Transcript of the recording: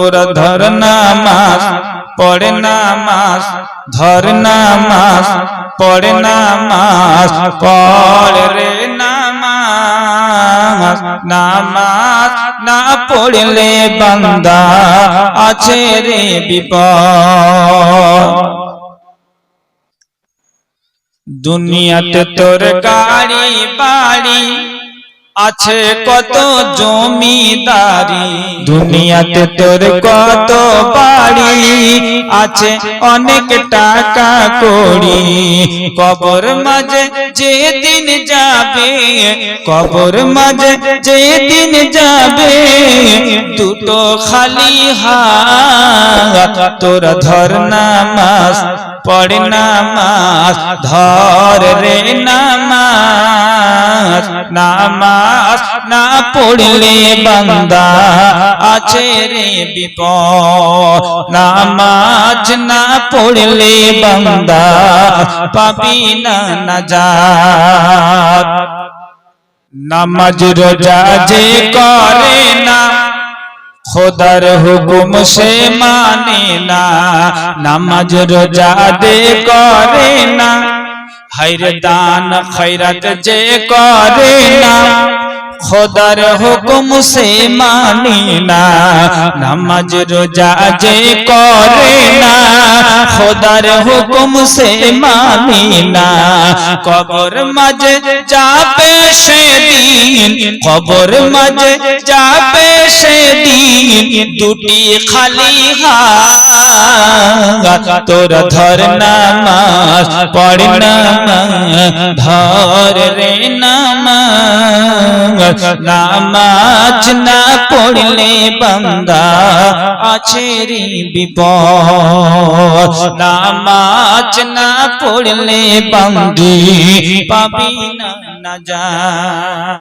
তোরা ধর নামাজ, পড়ে নামাজ, ধর নামাজ, পড়ে নামাজ, পড়ে রে নামাজ নামাজ না পড়লে বান্দা আছে রে বিপদ। দুনিয়াতে তোর গাড়ি বাড়ি আছে কত জমিদারি? দুনিয়াতে তোর কত বাড়ি? আছে অনেক টাকা কড়ি। কবর মাঝে যেদিন যাবে কবর মাঝে যেদিন যাবে দুটো খালি হাত। তোর ধর নামাজ পড়ে নামাজ ধর রে নামাজ। নামাজ না পড়লে বান্দা আছে রে বিপদ। নামাজ না পড়লে বান্দা পাবি না নাজাত। নামাজ, রোজা যে করে না, খোদার হুকুম সে মানে না। নামাজ, রোজা দে করে না হাইর দান খৈরত যে করে না। খোদার হুকুম সে মানি না। নামাজ, রোজা যে করে না। খোদার হুকুম সে মানে না। কবর মাঝে যাবে সেদিন, কবর মাঝে যাবে সেদিন, দুটি খালি হাত। তোর ধর নামাজ, পড় নামাজ, ধর রে নামাজ নামাজ না পড়লে বান্দা আছে রে বিপদ। নামাজ না পড়লে বান্দি পাবি না যা।